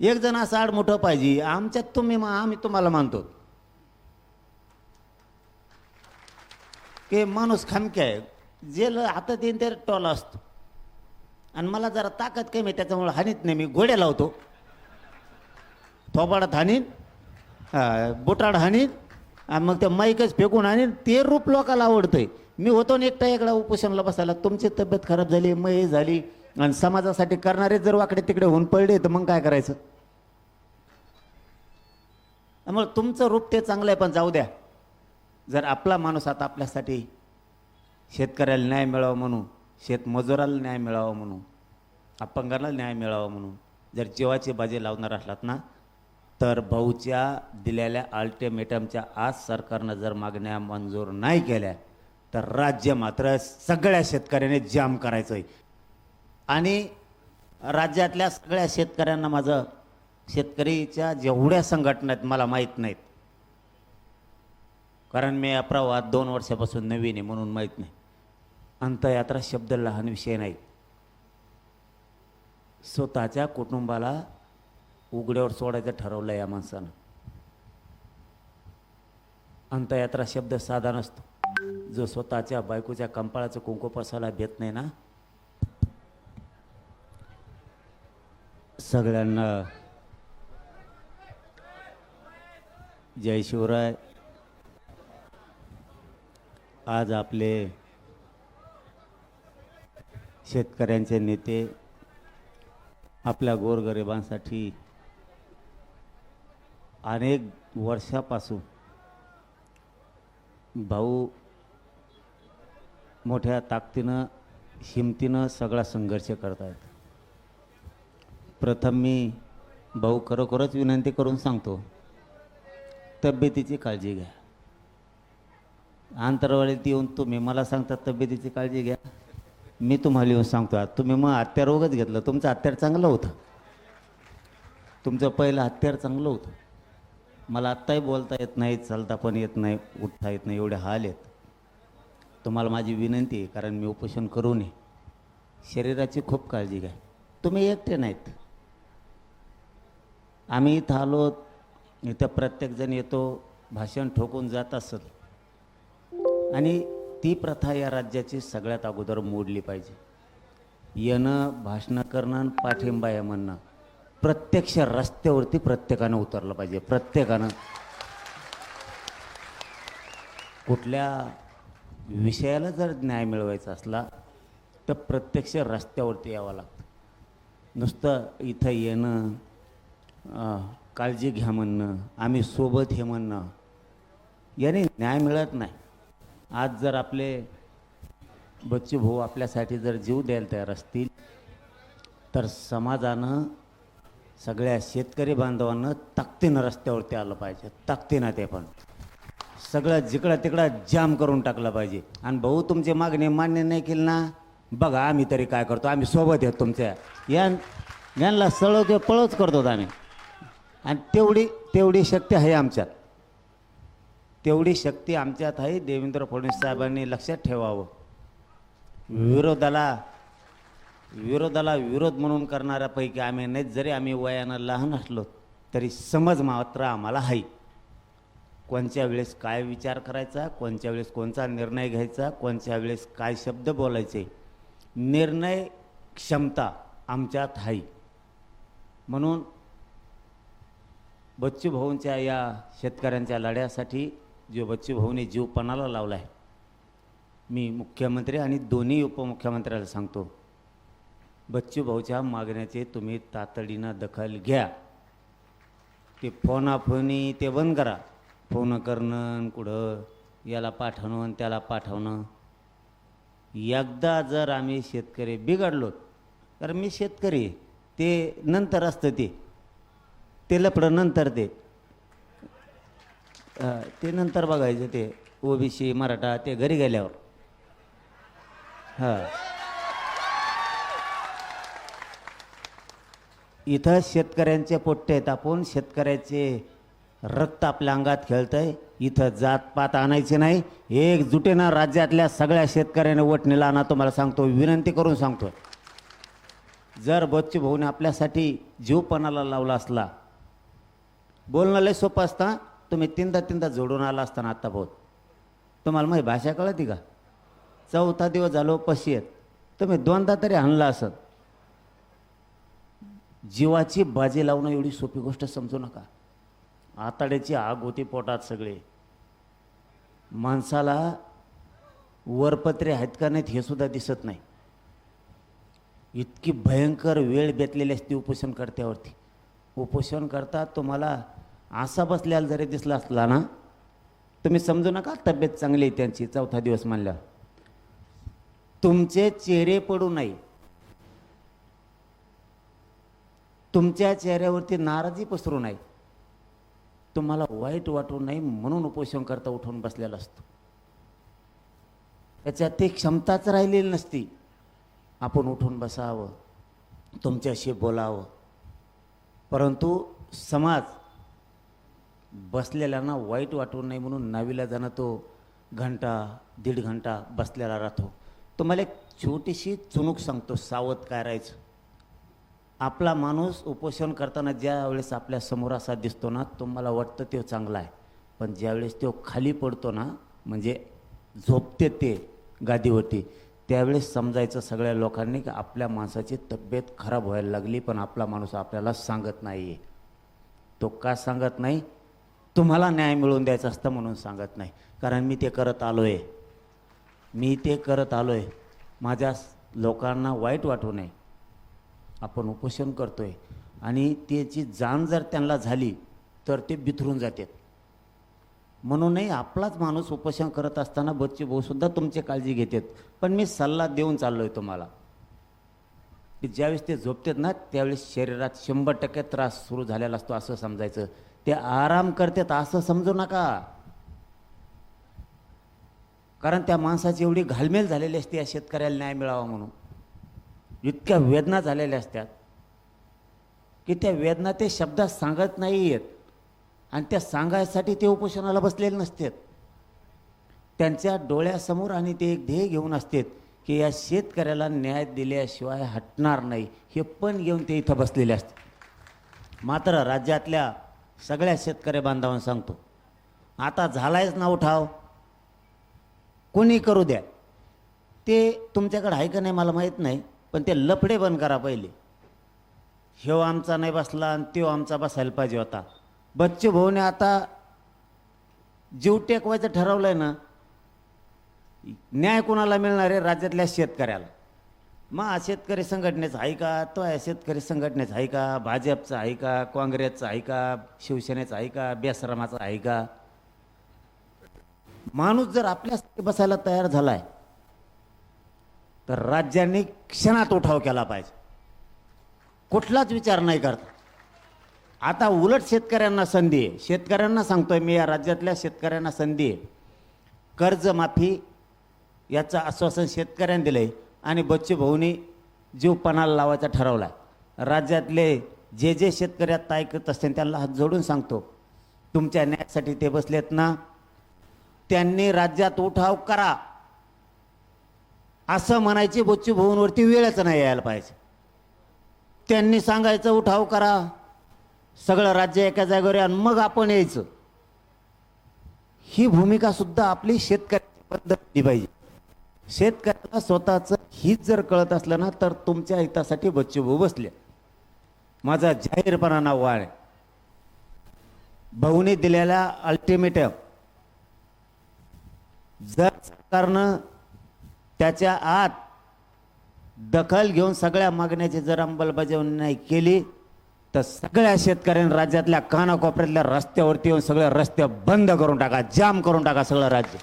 एक जण असं आड मोठं पाहिजे आमच्यात तुम्ही आम्ही तुम्हाला मानतो. की माणूस खामके आहे. जे ल- हातात येईन ते टॉल असतो. आणि मला जरा ताकद कमी आहे त्याच्यामुळे हानीत नाही मी घोड्या लावतो. थोबाडात हानीन हा, बोटाड हानीन आणि मग ते माईकच फेकून आणीन ते रूप लोकाला आवडतंय. मी होतो ना एकटा एकडा उपोषणला बसायला तुमची तब्येत खराब झाली मय झाली आणि समाजासाठी करणारे जर वाकडे तिकडे होऊन पडले तर मग काय करायचं? त्यामुळे तुमचं रूप ते चांगलं आहे पण जाऊ द्या. जर आपला माणूस आता आपल्यासाठी शेतकऱ्याला न्याय मिळावा म्हणून शेतमजुराला न्याय मिळावा म्हणून अपंगाला न्याय मिळावा म्हणून जर जीवाची बाजी लावणार असलात ना तर भाऊच्या दिलेल्या अल्टिमेटमच्या आज सरकारनं जर मागण्या मंजूर नाही केल्या तर राज्य मात्र सगळ्या शेतकऱ्याने जाम करायचं आहे आणि राज्यातल्या सगळ्या शेतकऱ्यांना माझं शेतकरीच्या जेवढ्या संघटना आहेत मला माहीत नाहीत. कारण मी या प्रवाहात दोन वर्षापासून नवीन आहे म्हणून माहीत नाही. अंतयात्रा शब्द लहान विषय नाही. स्वतःच्या कुटुंबाला उघड्यावर सोडायचं ठरवलं या माणसानं. अंतयात्रा शब्द साधा नसतो. जो स्वतःच्या बायकोच्या कंपाळाचं कुंकू पसायला भेट नाही ना सगळ्यांना जय शिवराय. आज आपले शेतकऱ्यांचे नेते आपल्या गोरगरिबांसाठी अनेक वर्षापासून भाऊ मोठ्या ताकदीनं हिमतीनं सगळा संघर्ष करत आहेत प्रथम मी भाऊ खरोखरच विनंती करून सांगतो तब्येतीची काळजी घ्या. अंतरवाळीत येऊन तुम्ही मला सांगता तब्येतीची काळजी घ्या. मी तुम्हाला येऊन सांगतो तुम्ही मग हत्यार रोगच घेतलं तुमचं हत्यार चांगलं होतं. तुमचं पहिलं हत्यार चांगलं होतं. मला आत्ताही बोलता येत नाही चालता पण येत नाही उठता येत नाही एवढे हाल आहेत. तुम्हाला माझी विनंती आहे कारण मी उपोषण करू नये शरीराची खूप काळजी घ्या. तुम्ही एकटे नाहीत. आम्ही इथं आलो इथं प्रत्येकजण येतो भाषण ठोकून जात असत आणि ती प्रथा या राज्याची सगळ्यात अगोदर मोडली पाहिजे. येणं भाषणं करणं आणि पाठिंबा या म्हणणं. प्रत्यक्ष रस्त्यावरती प्रत्येकानं उतरलं पाहिजे प्रत्येकानं. कुठल्या विषयाला जर न्याय मिळवायचा असला तर प्रत्यक्ष रस्त्यावरती यावं लागतं. नुसतं इथं येणं काळजी घ्या म्हणणं आम्ही सोबत हे म्हणणं याने न्याय मिळत नाही. आज जर आपले बच्चू भाऊ आपल्यासाठी जर जीव द्यायला तयार असतील तर समाजानं सगळ्या शेतकरी बांधवांना ताकदीनं रस्त्यावरती आलं पाहिजे ताकदीनं ते पण. सगळं जिकडं तिकडं जाम करून टाकलं पाहिजे. आणि भाऊ तुमची मागणी मान्य नाही केली ना? बघा आम्ही तरी काय करतो? आम्ही सोबत आहेत तुमच्या. या यांना सळवतो पळच करतो आम्ही. आणि तेवढी तेवढी शक्ती आहे आमच्यात. तेवढी शक्ती आमच्यात आहे देवेंद्र फडणवीस साहेबांनी लक्षात ठेवावं. विरोधाला विरोधाला विरोध म्हणून करणाऱ्यापैकी आम्ही नाही जरी आम्ही वयानं लहान असलो तरी समज मात्र आम्हाला आहे. कोणत्या वेळेस काय विचार करायचा कोणत्या वेळेस कोणता निर्णय घ्यायचा कोणत्या वेळेस काय शब्द बोलायचे निर्णय क्षमता आमच्यात आहे. म्हणून बच्चू भाऊंच्या या शेतकऱ्यांच्या लढ्यासाठी जो बच्चू भाऊने जीव पणाला लावला आहे मी मुख्यमंत्री आणि दोन्ही उपमुख्यमंत्र्याला सांगतो बच्चू भाऊच्या मागण्याचे तुम्ही तातडीनं दखल घ्या. ते फोनाफोनी ते बंद करा. फोन करणं कुठं याला पाठवणं आणि त्याला पाठवणं. एकदा जर आम्ही शेतकरी बिघडलो तर मी शेतकरी ते नंतर असतं ते. ते लपडं नंतर ते ते नंतर बघायचं ते ओबीसी मराठा ते घरी गेल्यावर. हां. इथं शेतकऱ्यांचे पोट्टे आहेत आपण शेतकऱ्याचे रक्त आपल्या अंगात खेळतंय. इथं जातपात आणायचे नाही. एकजुटीनं राज्यातल्या सगळ्या शेतकऱ्याने वटणीला आणा तुम्हाला सांगतो विनंती करून सांगतो. जर बच्चू भाऊने आपल्यासाठी जीवपणाला लावला असला बोलणं लय सोपं असता तुम्ही तीनदा तीनदा जोडून आला असताना आत्ता भाऊ तुम्हाला माझी भाषा कळती का? चौथा दिवस झालो पशी आहेत. तुम्ही दोनदा तरी आणला असत. जीवाची बाजी लावणं एवढी सोपी गोष्ट समजू नका. आताड्याची आग होती पोटात सगळे. माणसाला वरपत्रे आहेत का नाहीत हे सुद्धा दिसत नाही. इतकी भयंकर वेळ बेतलेली असते उपोषण करत्यावरती. उपोषण करता तुम्हाला असा बसल्याला जरी दिसला असला ना तुम्ही समजू नका तब्येत चांगली आहे त्यांची चौथा दिवस म्हणल्या तुमचे चेहरे पडू नाही तुमच्या चेहऱ्यावरती नाराजी पसरू नाही तुम्हाला वाईट वाटू नये म्हणून उपोषण करता उठून बसलेला असतो. त्याच्यात ती क्षमताच राहिलेली नसती. आपण उठून बसावं तुमच्याशी बोलावं. परंतु समाज बसलेल्यांना वाईट वाटू नये म्हणून नावीला जाणं तो घंटा दीड घंटा बसलेला राहतो. तो मला एक छोटीशी चुणूक सांगतो सावध काय राहायचं. आपला माणूस उपोषण करताना ज्या वेळेस आपल्यासमोर असा दिसतो ना तो मला वाटतं तो चांगला आहे. पण ज्यावेळेस तो खाली पडतो ना म्हणजे झोपते ते गादीवरती त्यावेळेस समजायचं सगळ्या लोकांनी की आपल्या माणसाची तब्येत खराब व्हायला लागली पण आपला माणूस आपल्याला सांगत नाही आहे तो का सांगत नाही? तुम्हाला न्याय मिळवून द्यायचा असतं म्हणून सांगत नाही. कारण मी ते करत आलो आहे मी ते करत आलो आहे माझ्या लोकांना वाईट वाटू नये. आपण उपोषण करतो आहे आणि त्याची जाण जर त्यांना झाली तर ते बिथरून जातात. म्हणूनही आपलाच माणूस उपोषण करत असताना बच्चे भाऊसुद्धा तुमची काळजी घेतात. पण मी सल्ला देऊन चाललो आहे तुम्हाला. की ज्यावेळेस ते झोपतात ना त्यावेळेस शरीरात शंभर टक्के त्रास सुरू झालेला असतो असं समजायचं. ते आराम करतात असं समजू नका. कारण त्या माणसाची एवढी घालमेल झालेली असते या शेतकऱ्याला न्याय मिळावा म्हणून. इतक्या वेदना झालेल्या असतात. की त्या वेदना ते शब्दात सांगत नाही आहेत आणि त्या सांगायसाठी ते उपोषणाला बसलेले नसतात. त्यांच्या डोळ्यासमोर आणि ते एक ध्येय घेऊन असतात की या शेतकऱ्याला न्याय दिल्याशिवाय हटणार नाही. हे पण घेऊन ते इथं बसलेले असतात. मात्र राज्यातल्या सगळ्या शेतकरी बांधवांना सांगतो आता झालायच ना उठाव? कोणी करू द्या. ते तुमच्याकडे आहे का नाही मला माहीत नाही पण ते लफडे बंद करा पहिले. ह्यो आमचा नाही बसला आणि त्यो आमचा बसायला पाहिजे होता. बच्चू भाऊने आता जीव टेकवायचं ठरवलं आहे ना न्याय कोणाला मिळणार आहे? राज्यातल्या शेतकऱ्याला. मग शेतकरी संघटनेचं आहे का? तो आहे शेतकरी संघटनेचं आहे का? भाजपचं आहे का? काँग्रेसचं आहे का? शिवसेनेचं आहे का? बेसरामाचं आहे का? माणूस जर आपल्यासाठी बसायला तयार झालाय तर राज्यांनी क्षणात उठाव केला पाहिजे. कुठलाच विचार नाही करता. आता उलट शेतकऱ्यांना संधी आहे. शेतकऱ्यांना सांगतोय मी या राज्यातल्या शेतकऱ्यांना संधी आहे. कर्जमाफी याचं आश्वासन शेतकऱ्यांनी दिलं आहे आणि बच्चू भाऊनी जीव पणाला लावायचा ठरवला आहे राज्यातले जे जे शेतकरी आत्ता ऐकत असतील त्यांना हात जोडून सांगतो तुमच्या न्यायासाठी ते बसलेत ना. त्यांनी राज्यात उठाव करा. असं म्हणायची बच्चू भाऊंवरती वेळच नाही यायला पाहिजे. त्यांनी सांगायचं उठाव करा. सगळं राज्य एका जागेवर आणि मग आपण यायचं. ही भूमिका सुद्धा आपली शेतकऱ्याची पद्धती पाहिजे. शेतकऱ्याला स्वतःचं हित जर कळत असलं ना तर तुमच्या हितासाठी बच्चूभाऊ बसले. माझा जाहीरपणा नाव वाळ आहे भाऊने दिलेला अल्टिमेटम जर सरकारनं त्याच्या आत दखल घेऊन सगळ्या मागण्याची जर अंमलबजावणी नाही केली तर सगळ्या शेतकऱ्यांनी राज्यातल्या कानाकोपऱ्यातल्या रस्त्यावरती येऊन सगळे रस्ते बंद करून टाका जाम करून टाका सगळं राज्य.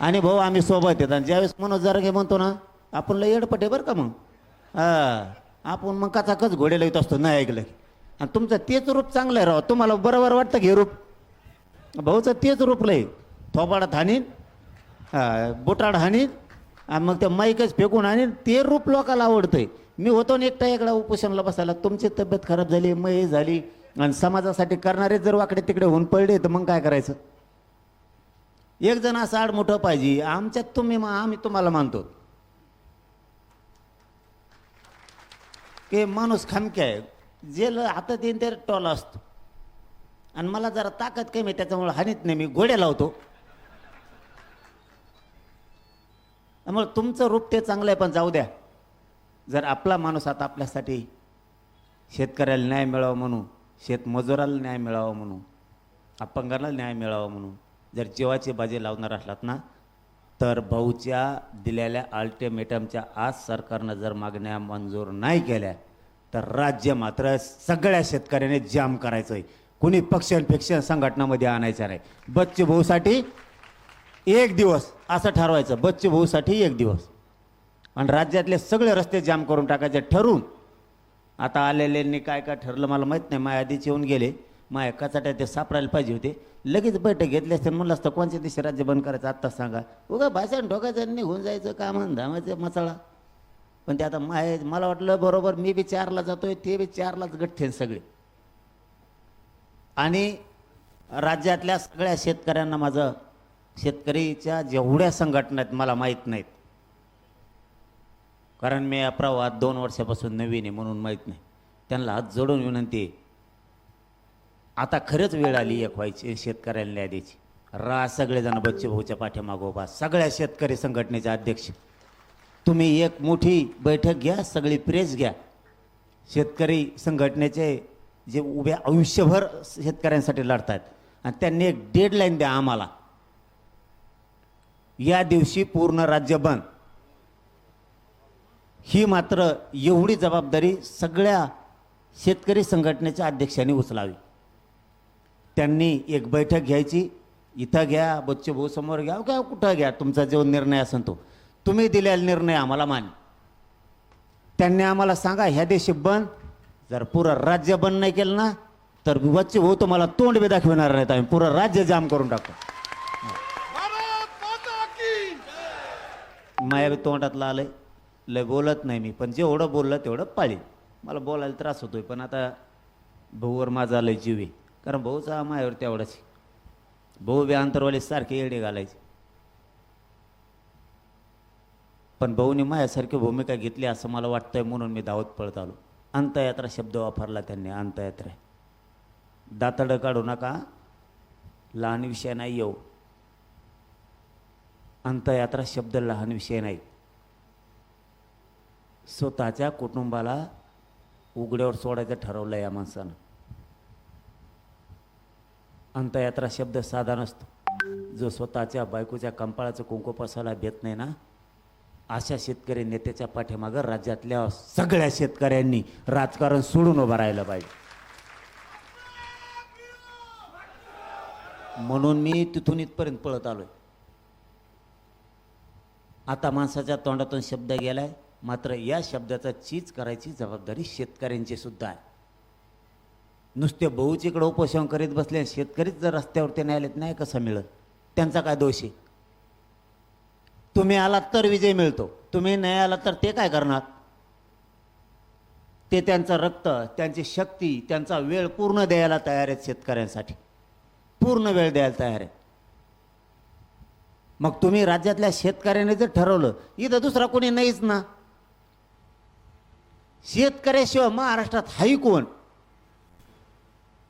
आणि भाऊ आम्ही सोबत येतात आणि ज्यावेळेस मनोज जरगे म्हणतो ना आपण लय येडपटे बरं का मग? आपण मग कचाकच घोडे लावत असतो नाही ऐकलं की. आणि तुमचं तेच रूप चांगलं आहे राव. तुम्हाला बरोबर वाटतं की रूप? भाऊचं तेच रूप लय. थोपाडात हाणीन हा, हानीन हाणीन आणि मग ते माईकच फेकून आणीन ते रूप लोकाला आवडतंय. मी होतो ना एकटा एकडा उपोषणला बसायला. तुमची तब्येत खराब झाली मय झाली. आणि समाजासाठी करणारे जर वाकडे तिकडे होऊन पडले तर मग काय करायचं? एक जण असं आड मोठं पाहिजे. आमच्यात तुम्ही आम्ही तुम्हाला मानतो. की माणूस खामके आहे. जे ल- हातात येईन ते टॉल असतो. आणि मला जरा ताकद कमी त्याच्यामुळे हानीत नाही. मी गोड्या लावतो. त्यामुळे तुमचं रूप ते चांगलं आहे पण जाऊ द्या. जर आपला माणूस आता आपल्यासाठी शेतकऱ्याला न्याय मिळावा म्हणून शेतमजुराला न्याय मिळावा म्हणून अपंगाला न्याय मिळावा म्हणून जर जीवाची बाजी लावणार असलात ना तर भाऊच्या दिलेल्या अल्टिमेटमच्या आज सरकारनं जर मागण्या मंजूर नाही केल्या तर राज्य मात्र सगळ्या शेतकऱ्याने जाम करायचं आहे कुणी पक्षांपेक्षा संघटनामध्ये आणायचं नाही. बच्चे भाऊसाठी एक दिवस असं ठरवायचं. बच्चे भाऊसाठी एक दिवस. आणि राज्यातले सगळे रस्ते जाम करून टाकायचे ठरवून आता आलेल्यांनी काय काय ठरलं मला माहीत नाही. माझ्या आधीच येऊन गेले. माया कचाट्या ते सापडायला पाहिजे होते. लगेच बैठक घेतली असते. म्हणलं असतं कोणत्या दिवशी राज्य बंद करायचं आत्ताच सांगा. उगा भाषण ठोकायचं आणि निघून जायचं काम धामायचं मसाळा पण ते आता माय मला वाटलं बरोबर मी बी चारला जातोय ते बी चारलाच गठ्ठे सगळे. आणि राज्यातल्या सगळ्या शेतकऱ्यांना माझं शेतकरीच्या जेवढ्या संघटना आहेत मला माहीत नाहीत. कारण मी या प्रवाहात दोन वर्षापासून नवीन आहे म्हणून माहीत नाही. त्यांना हात जोडून विनंती आहे. आता खरंच वेळ आली एक व्हायची शेतकऱ्याला न्याय द्यायची. रा सगळेजण बच्चे भाऊच्या पाठीमागो उभा सगळ्या शेतकरी संघटनेचे अध्यक्ष. तुम्ही एक मोठी बैठक घ्या सगळी प्रेस घ्या. शेतकरी संघटनेचे जे उभ्या आयुष्यभर शेतकऱ्यांसाठी लढतात आणि त्यांनी एक डेडलाईन द्या आम्हाला. या दिवशी पूर्ण राज्य बंद. ही मात्र एवढी जबाबदारी सगळ्या शेतकरी संघटनेच्या अध्यक्षांनी उचलावी. त्यांनी एक बैठक घ्यायची. इथं घ्या बच्चे भाऊ समोर घ्या. काय कुठं घ्या? तुमचा जो निर्णय असेल तो. तुम्ही दिलेला निर्णय आम्हाला मान. त्यांनी आम्हाला सांगा ह्या देशी बंद. जर पुरं राज्य बंद नाही केलं ना तर बच्चे भाऊ तुम्हाला तोंड बी दाखविणार नाहीत आम्ही. पुरं राज्य जाम करून टाकू भारत माता की माया बी तोंडातलं आलंय. लय बोलत नाही मी पण जेवढं बोललं तेवढं पाळीन मला बोलायला त्रास होतोय पण आता भाऊवर माझा आलंय जीव आहे. कारण भाऊचा मायावर तेवढाच भाऊ बी अंतरवाली सारखे येडे घालायचे. पण भाऊने माझ्यासारखी भूमिका घेतली असं मला वाटतंय म्हणून मी धावत पळत आलो. अंतयात्रा शब्द वापरला त्यांनी अंतयात्रा. दातडं काढू नका. लहान विषय नाही येऊ अंतयात्रा शब्द लहान विषय नाही. स्वतःच्या कुटुंबाला उघड्यावर सोडायचं ठरवलं या माणसानं. अंतयात्रा शब्द साधा नसतो. जो स्वतःच्या बायकोच्या कंपाळाचं कुंकू पसायला भेट नाही ना अशा शेतकरी नेत्याच्या पाठीमागं राज्यातल्या सगळ्या शेतकऱ्यांनी राजकारण सोडून उभं राहिलं पाहिजे. म्हणून मी तिथून इथपर्यंत पळत आलोय. आता माणसाच्या तोंडातून शब्द गेलाय मात्र या शब्दाचा चीज करायची जबाबदारी शेतकऱ्यांची सुद्धा आहे. नुसते भाऊचीकडे उपोषण करीत बसले आणि शेतकरीच जर रस्त्यावरती नाही आलेत नाही कसं मिळत? त्यांचा काय दोष आहे? तुम्ही आलात तर विजय मिळतो. तुम्ही नाही आलात तर ते काय करणार? ते त्यांचं रक्त त्यांची शक्ती त्यांचा वेळ पूर्ण द्यायला तयार आहेत शेतकऱ्यांसाठी. पूर्ण वेळ द्यायला तयार आहेत. मग तुम्ही राज्यातल्या शेतकऱ्याने जर ठरवलं इथं दुसरा कोणी नाहीच ना. शेतकऱ्याशिवाय महाराष्ट्रात हाही कोण?